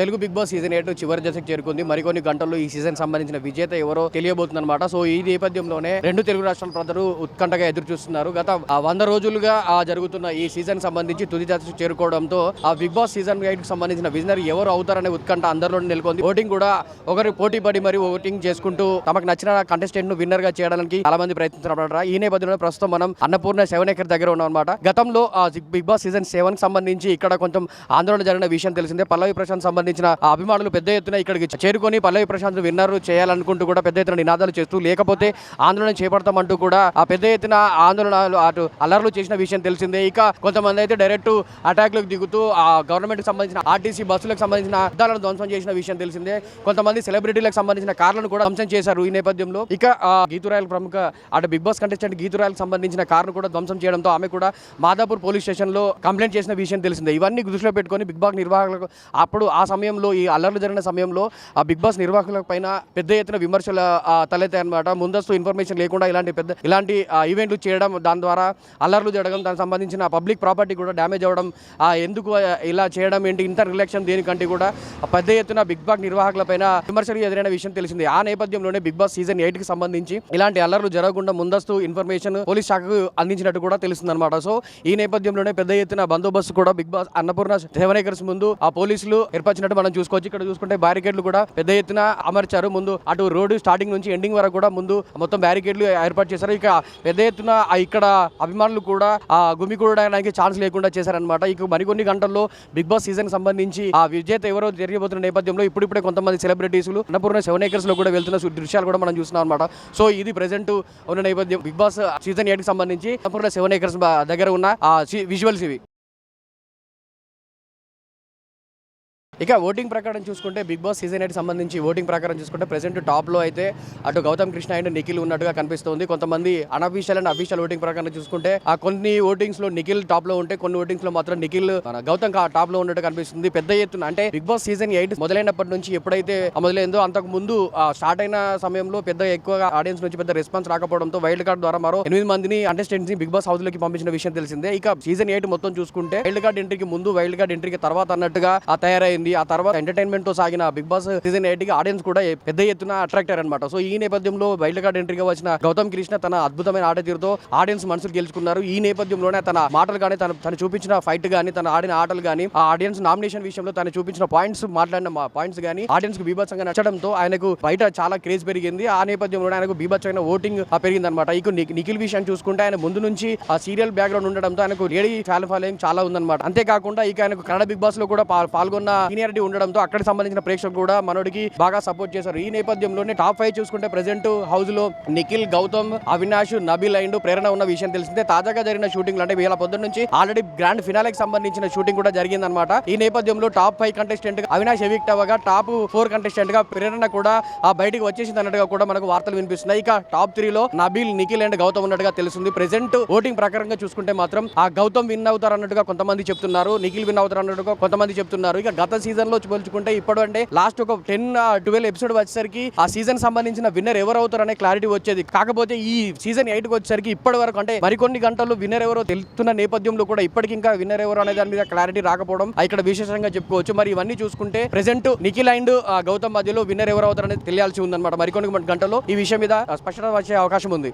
Telugu Bigg Boss season eight చివరి దశకు చేరుకుంది. మరికొన్ని గంటల్లో ఈ సీజన్ సంబంధించిన విజేత ఎవరో తెలియబోతుంది అనమాట సో ఈ నేపథ్యంలోనే రెండు తెలుగు రాష్ట్రాల ప్రజలు ఉత్కంఠగా ఎదురు చూస్తున్నారు. గత వంద రోజులుగా ఆ జరుగుతున్న ఈ సీజన్ సంబంధించి తుది దశకు చేరుకోవడంతో ఆ బిగ్ బాస్ సీజన్ ఎయిట్కి సంబంధించిన విజనర్ ఎవరు అవుతారనే ఉత్కంఠ అందరిలో నెలకొంది. ఓటింగ్ కూడా ఒకరి పోటీ పడి మరి ఓటింగ్ చేసుకుంటూ తమకు నచ్చిన కంటెస్టెంట్ను విన్నర్గా చేయడానికి చాలా మంది ప్రయత్నించబడ్డారు ఈ నేపథ్యంలో ప్రస్తుతం మనం అన్నపూర్ణ సెవెన్ ఎకర్ దగ్గర ఉన్నాం అనమాట గతంలో ఆ బిగ్ బాస్ సీజన్ సెవెన్ సంబంధించి ఇక్కడ కొంచెం ఆందోళన జరిగిన విషయం తెలిసిందే. పల్లవి ప్రశాంత్ సంబంధించి సంబంధించిన అభిమానులు పెద్ద ఎత్తున ఇక్కడికి చేరుకొని పల్లవి ప్రశాంత్ విన్నర్ చేయాలనుకుంటూ కూడా పెద్ద ఎత్తున నినాదాలు చేస్తూ లేకపోతే ఆందోళన చేపడతామంటూ కూడా ఆ పెద్ద ఎత్తున ఆందోళనలు అటు అల్లర్లు చేసిన విషయం తెలిసిందే. ఇక కొంతమంది అయితే డైరెక్ట్ అటాక్లకు దిగుతూ ఆ గవర్నమెంట్కి సంబంధించిన ఆర్టీసీ బస్సులకు సంబంధించిన అద్దాలను ధ్వంసం చేసిన విషయం తెలిసిందే. కొంతమంది సెలబ్రిటీలకు సంబంధించిన కార్లను కూడా ధ్వంసం చేశారు ఈ నేపథ్యంలో. ఇక గీతురాయల ప్రముఖ అటు బిగ్ బాస్ కంటెస్టెంట్ గీతురాయలకు సంబంధించిన కార్ను కూడా ధ్వంసం చేయడంతో ఆమె కూడా మాదాపూర్ పోలీస్ స్టేషన్లో కంప్లైంట్ చేసిన విషయం తెలిసిందే. ఇవన్నీ దృష్టిలో పెట్టుకొని బిగ్ బాస్ నిర్వాహకులకు అప్పుడు ఆ సమయంలో ఈ అల్లర్లు జరిగిన సమయంలో ఆ బిగ్ బాస్ నిర్వాహకుల పైన పెద్ద ఎత్తున విమర్శలు తలెత్తాయి అనమాట ముందస్తు ఇన్ఫర్మేషన్ లేకుండా ఇలాంటి పెద్ద ఇలాంటి ఈవెంట్లు చేయడం దాని ద్వారా అల్లర్లు జరగడం దానికి సంబంధించిన పబ్లిక్ ప్రాపర్టీ కూడా డ్యామేజ్ అవ్వడం ఎందుకు ఇలా చేయడం ఏంటి ఇంత రిలేక్షన్ దేనికంటే కూడా పెద్ద ఎత్తున బిగ్ బాస్ నిర్వాహకుల పైన విమర్శలు ఎదురైన విషయం తెలిసింది. ఆ నేపథ్యంలోనే బిగ్ బాస్ సీజన్ ఎయిట్కి సంబంధించి ఇలాంటి అల్లర్లు జరగకుండా ముందస్తు ఇన్ఫర్మేషన్ పోలీస్ శాఖకు అందించినట్టు కూడా తెలుస్తుంది అనమాట సో ఈ నేపథ్యంలోనే పెద్ద ఎత్తున బందోబస్తు కూడా బిగ్ బాస్ అన్నపూర్ణ సెవెన్ ముందు ఆ పోలీసులు ఏర్పరిచినట్టు మనం చూసుకోవచ్చు. ఇక్కడ చూసుకుంటే బ్యారికేడ్లు కూడా పెద్ద ఎత్తున అమర్చారు. ముందు అటు రోడ్డు స్టార్టింగ్ నుంచి ఎండింగ్ వరకు కూడా ముందు మొత్తం బ్యారికేడ్లు ఏర్పాటు చేశారు. ఇక పెద్ద ఎత్తున ఇక్కడ అభిమానులు కూడా ఆ గుమికూడడానికి ఛాన్స్ లేకుండా చేశారనమాట ఇక మరికొన్ని గంటల్లో బిగ్ బాస్ సీజన్ సంబంధించి ఆ విజేత ఎవరో జరిగిపోతున్న నేపథ్యంలో ఇప్పుడిప్పుడే కొంతమంది సెలబ్రిటీసులు అన్నపూర్ణ సెవెన్ ఏకర్స్లో కూడా వెళ్తున్న దృశ్యాలు కూడా మనం చూస్తున్నాం అనమాట సో ఇది ప్రెసెంట్ ఉన్న నేపథ్యం. బిగ్ బాస్ సీజన్ ఎయిట్కి సంబంధించి అన్నపూర్ణ సెవెన్ ఏకర్స్ దగ్గర ఉన్న ఆ విజువల్స్ ఇవి. ఇక ఓటింగ్ ప్రకారం చూసుకుంటే బిగ్ బాస్ సీజన్ ఎయిట్ సంబంధించి ఓటింగ్ ప్రకారం చూసుకుంటే ప్రెసెంట్ టాప్లో అయితే అటు గౌతమ్ కృష్ణ అండ్ నిఖిల్ ఉన్నట్టుగా కనిపిస్తుంది. కొంతమంది అనఫీషియల్ అండ్ అఫీషియల్ ఓటింగ్ ప్రకారం చూసుకుంటే ఆ కొన్ని ఓటింగ్స్లో నిఖిల్ టాప్లో ఉంటే కొన్ని ఓటింగ్స్లో మాత్రం నిఖిల్ గౌతమ్ టాప్లో ఉన్నట్టు కనిపిస్తుంది. పెద్ద ఎత్తున అంటే బిగ్ బాస్ సీజన్ ఎయిట్ మొదలైనప్పటి నుంచి ఎప్పుడైతే మొదలైందో అంతకు ముందు స్టార్ట్ అయిన సమయంలో పెద్ద ఎక్కువగా ఆడియన్స్ నుంచి పెద్ద రెస్పాన్స్ రాకపోవడంతో వైల్డ్ కార్డ్ ద్వారా మరో ఎనిమిది మందిని కంటెస్టెంట్స్ బిగ్ బాస్ హౌస్లోకి పంపించిన విషయం తెలిసిందే. ఇక సీజన్ ఎయిట్ మొత్తం చూసుకుంటే వైల్డ్ కార్డ్ ఎంట్రీకి ముందు వైల్డ్ కార్డ్ ఎంట్రీకి తర్వాత అన్నట్టుగా తయారైంది. తయారైంది ఆ తర్వాత ఎంటర్టైన్మెంట్తో సాగిన బిగ్ బాస్ సీజన్ ఎయిట్కి ఆడియన్స్ కూడా పెద్ద ఎత్తున అట్రాక్ట్ అనమాట సో ఈ నేపథ్యంలో వైల్డ్ కార్డ్ ఎంట్రీగా వచ్చిన గౌతమ్ కృష్ణ తన అద్భుతమైన ఆట తీరుతో ఆడియన్స్ మనసులు గెలుచుకున్నారు. ఈ నేపథ్యంలోనే తన మాటలు కానీ తన తను చూపించిన ఫైట్ కానీ తన ఆడిన ఆటలు కానీ ఆ ఆడియన్స్ నామినేషన్ విషయంలో తను చూపించిన పాయింట్స్ మాట్లాడిన పాయింట్స్ కానీ ఆడియన్స్కు బీభత్సంగా నచ్చడంతో ఆయనకు బయట చాలా క్రేజ్ పెరిగింది. ఆ నేపథ్యంలో ఆయనకు బీభత్సమైన ఓటింగ్ పెరిగింది అనమాట ఇక నిఖిల్ విషయం చూసుకుంటే ఆయన ముందు నుంచి ఆ సీరియల్ బ్యాక్గ్రౌండ్ ఉండడంతో ఆయనకు రేడీ ఫ్యాన్ ఫాలోయింగ్ చాలా ఉందన్నమాట. అంతేకాకుండా ఇక ఆయనకు కన్నడ బిగ్ బాస్లో కూడా పాల్గొన్న సీనియారిటీ ఉండడంతో అక్కడికి సంబంధించిన ప్రేక్షకులు కూడా మనోడికి బాగా సపోర్ట్ చేశారు. ఈ నేపథ్యంలోనే టాప్ ఫైవ్ చూసుకుంటే ప్రెసెంట్ హౌస్లో నిఖిల్ గౌతమ్ అవినాష్ నబిల్ అండ్ ప్రేరణ ఉన్న విషయం తెలిసిందే. తాజాగా జరిగిన షూటింగ్ అంటే వీళ్ళ పొద్దున్న నుంచి ఆల్రెడీ గ్రాండ్ ఫినాలకి సంబంధించిన షూటింగ్ కూడా జరిగిందనమాట ఈ నేపథ్యంలో top five contestant Avinash evict అవ్వగా top four కంటెస్టెంట్గా ప్రేరణ కూడా ఆ బయటకు వచ్చేసింది అన్నట్టుగా కూడా మనకు వార్తలు వినిపిస్తున్నాయి. ఇక టాప్ త్రీ లో నబిల్ నిఖిల్ అండ్ గౌతమ్ ఉన్నట్టుగా తెలుస్తుంది. ప్రెసెంట్ ఓటింగ్ ప్రకారంగా చూసుకుంటే మాత్రం ఆ గౌతమ్ విన్ అవుతారు అన్నట్టుగా కొంతమంది చెప్తున్నారు నిఖిల్ విన్ అవుతారు అన్నట్టుగా కొంతమంది చెప్తున్నారు. ఇక గత సీజన్లో పోల్చుకుంటే ఇప్పుడు అంటే లాస్ట్ ఒక టెన్ ట్వెల్వ్ ఎపిసోడ్ వచ్చేసరికి ఆ సీజన్ సంబంధించిన విన్నర్ ఎవరు అవుతారు అనే క్లారిటీ వచ్చేది. కాకపోతే ఈ సీజన్ ఎయిట్కి వచ్చేసరికి ఇప్పటి వరకు అంటే మరికొన్ని గంటలు విన్నర్ ఎవరో తెలుస్తున్న నేపథ్యంలో కూడా ఇప్పటికి ఇంకా విన్నర్ ఎవరు అనే దాని మీద క్లారిటీ రాకపోవడం ఇక్కడ విశేషంగా చెప్పుకోవచ్చు. మరి ఇవన్నీ చూసుకుంటే ప్రెసెంట్ నిఖిల్ అండ్ గౌతమ్ మధ్యలో విన్నర్ ఎవరు అవుతారు అనేది తెలియాల్సి ఉందన్నమాట. మరికొన్ని గంటల్లో ఈ విషయం మీద స్పష్టత వచ్చే అవకాశం ఉంది.